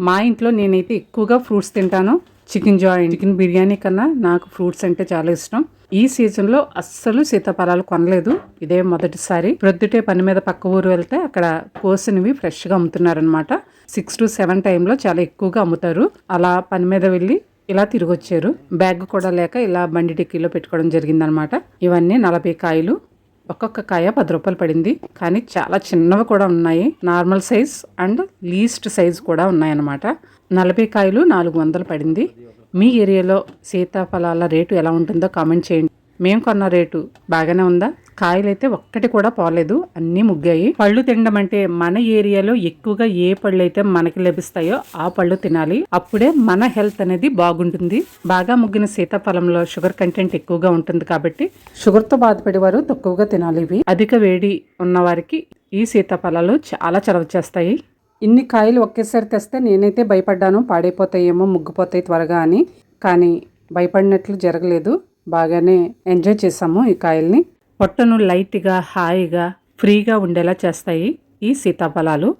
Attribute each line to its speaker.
Speaker 1: మా ఇంట్లో నేనైతే ఎక్కువగా ఫ్రూట్స్ తింటాను. చికెన్ జాయింట్ చికెన్ బిర్యానీ కన్నా నాకు ఫ్రూట్స్ అంటే చాలా ఇష్టం. ఈ సీజన్లో అస్సలు సీతాఫలాలు కొనలేదు. ఇదే మొదటిసారి. ప్రొద్దుటే పని మీద పక్క ఊరు వెళ్తే అక్కడ కోసినవి ఫ్రెష్గా అమ్ముతున్నారనమాట సిక్స్ టు సెవెన్ టైంలో చాలా ఎక్కువగా అమ్ముతారు. అలా పని మీద వెళ్ళి ఇలా తిరిగి వచ్చారు బ్యాగ్ కూడా లేక ఇలా బండి డిక్కీలో పెట్టుకోవడం జరిగిందనమాట ఇవన్నీ నలభై కాయలు. ఒక్కొక్క కాయ పది రూపాయలు పడింది కానీ చాలా చిన్నవి కూడా ఉన్నాయి. Normal size and least size కూడా ఉన్నాయన్నమాట. నలభై కాయలు నాలుగు వందలు పడింది. మీ ఏరియాలో సీతాఫలాల రేటు ఎలా ఉంటుందో కామెంట్ చేయండి. మేము కొన్న రేటు బాగానే ఉందా? కాయలైతే ఒక్కటి కూడా పోలేదు. అన్నీ ముగ్గాయి. పళ్ళు తినడం అంటే మన ఏరియాలో ఎక్కువగా ఏ పళ్ళు అయితే మనకి లభిస్తాయో ఆ పళ్ళు తినాలి. అప్పుడే మన హెల్త్ అనేది బాగుంటుంది. బాగా ముగ్గిన సీతాఫలంలో షుగర్ కంటెంట్ ఎక్కువగా ఉంటుంది కాబట్టి షుగర్తో బాధపడేవారు తక్కువగా తినాలి ఇవి. అధిక వేడి ఉన్నవారికి ఈ సీతాఫలాలు చాలా చలవ చేస్తాయి. ఇన్ని కాయలు ఒకేసారి తెస్తే నేనైతే భయపడ్డాను. పాడైపోతాయేమో ముగ్గిపోతాయి త్వరగా అని. కానీ భయపడినట్లు జరగలేదు. బాగానే ఎంజాయ్ చేసాము ఈ కాయల్ని. పొట్టను లైట్గా హాయిగా ఫ్రీగా ఉండేలా చేస్తాయి ఈ సీతాఫలాలు.